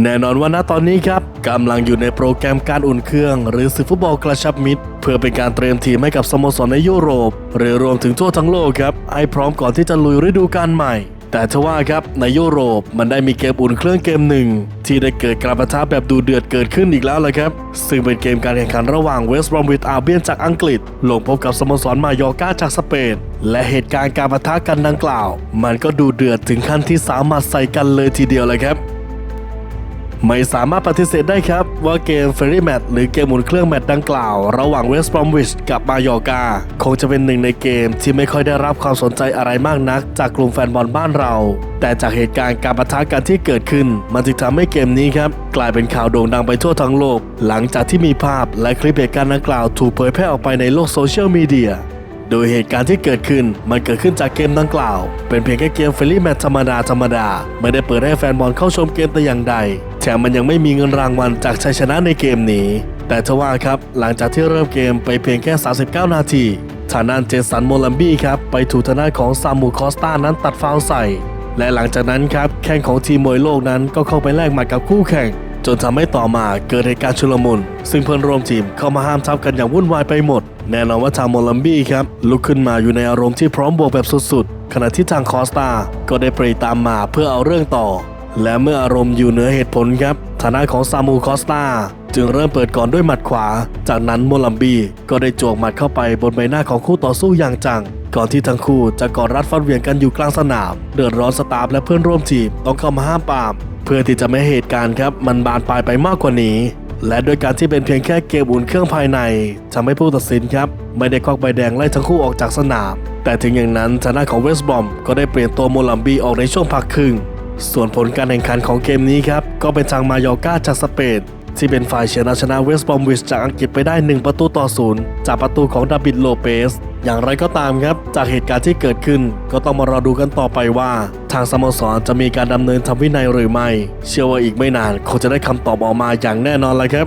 แน่นอนว่าณตอนนี้ครับกำลังอยู่ในโปรแกรมการอุ่นเครื่อง หรือศึกฟุตบอลกระชับมิตร เพื่อเป็นการเตรียมทีมให้กับสโมสรในยุโรป หรือรวมถึงทั่วทั้งโลกครับให้พร้อมก่อนที่จะลุยฤดูกาลใหม่ แต่ทว่าครับในยุโรปมันได้มีเกมอุ่นเครื่องเกมหนึ่ง ที่ได้เกิดการประทะแบบดูเดือดเกิดขึ้นอีกแล้วเลยครับ ซึ่งเป็นเกมการแข่งขันระหว่างเวสต์บรอมวิทอาเบียนจากอังกฤษ ลงพบกับสโมสรมายอร์กาจากสเปนและเหตุการณ์การประทะกันดังกล่าว มันก็ดูเดือดถึงขั้นที่สามารถใส่กันเลยทีเดียวเลยครับ ไม่สามารถปฏิเสธได้ครับว่าเกมเฟรรี่แมตหรือเกมหมุนเครื่องแมตดังกล่าว ระหว่างเวสต์บรอมวิชกับมายอกา คงจะเป็นหนึ่งในเกมที่ไม่ค่อยได้รับความสนใจอะไรมากนัก จากกลุ่มแฟนบอลบ้านเรา แต่จากเหตุการณ์การปะทะกันที่เกิดขึ้น มันจึงทำให้เกมนี้ครับกลายเป็นข่าวโด่งดังไปทั่วทั้งโลก หลังจากที่มีภาพและคลิปเหตุการณ์ดังกล่าวถูกเผยแพร่ออกไปในโลกโซเชียลมีเดียโดยเหตุการณ์ที่เกิดขึ้น มันเกิดขึ้นจากเกมดังกล่าว เป็นเพียงแค่เกมเฟรีแมตธรรมดาธรรมดา ไม่ได้เปิดให้แฟนบอลเข้าชมเกมแต่อย่างใด แถมมันยังไม่มีเงินรางวัลจากชัยชนะในเกมนี้ แต่ทว่าครับหลังจากที่เริ่มเกมไปเพียงแค่ 39 นาทีทางด้านเจสันโมลัมบี้ครับไปถูกทางด้านของซามูคอสตานั้นตัดฟาวใส่ และหลังจากนั้นครับแข้งของทีมมวยโลกนั้นก็เข้าไปแลกหมัดกับคู่แข่ง จนทำให้ต่อมาเกิดเหตุการณ์ชุลมุน ซึ่งเพื่อนร่วมทีมเข้ามาห้ามทับกันอย่างวุ่นวายไปหมด แน่นอนว่าทางโมลัมบี้ครับลุกขึ้นมาอยู่ในอารมณ์ที่พร้อมบวกแบบสุดๆ ขณะที่ทางคอสตาก็ได้ปรีตามมาเพื่อเอาเรื่องต่อ และเมื่ออารมณ์อยู่เหนือเหตุผลครับฐานะของซามูคอสตาจึงเริ่มเปิดก่อนด้วยหมัดขวา จากนั้นโมลัมบีก็ได้จวกหมัดเข้าไปบนใบหน้าของคู่ต่อสู้อย่างจัง ก่อนที่ทั้งคู่จะกอดรัดฟัดเหวี่ยงกันอยู่กลางสนาม เดือดร้อนสตาฟและเพื่อนร่วมทีมต้องเข้ามาห้ามปาม เพื่อที่จะไม่ให้เหตุการณ์ครับมันบานปลายไปมากกว่านี้ และโดยการที่เป็นเพียงแค่เกมอุ่นเครื่องภายในทำให้ผู้ตัดสินครับไม่ได้ควักใบแดงไล่ทั้งคู่ออกจากสนาม แต่ถึงอย่างนั้นทางด้านของเวสบอมก็ได้เปลี่ยนตัวโมลัมบีออกในช่วงพักครึ่ง ส่วนผลการแข่งขันของเกมนี้ครับ ก็เป็นทางมายอร์กาจากสเปนที่เป็นฝ่ายเฉือนเอาชนะเวสต์บอมวิชจากอังกฤษไปได้ 1 ประตูต่อศูนย์จากประตูของดาบิดโลเปส อย่างไรก็ตามครับ จากเหตุการณ์ที่เกิดขึ้น ก็ต้องมารอดูกันต่อไปว่า ทางสโมสรจะมีการดำเนินทำวินัยหรือไม่ เชื่อว่าอีกไม่นานคงจะได้คำตอบออกมาอย่างแน่นอนเลยครับ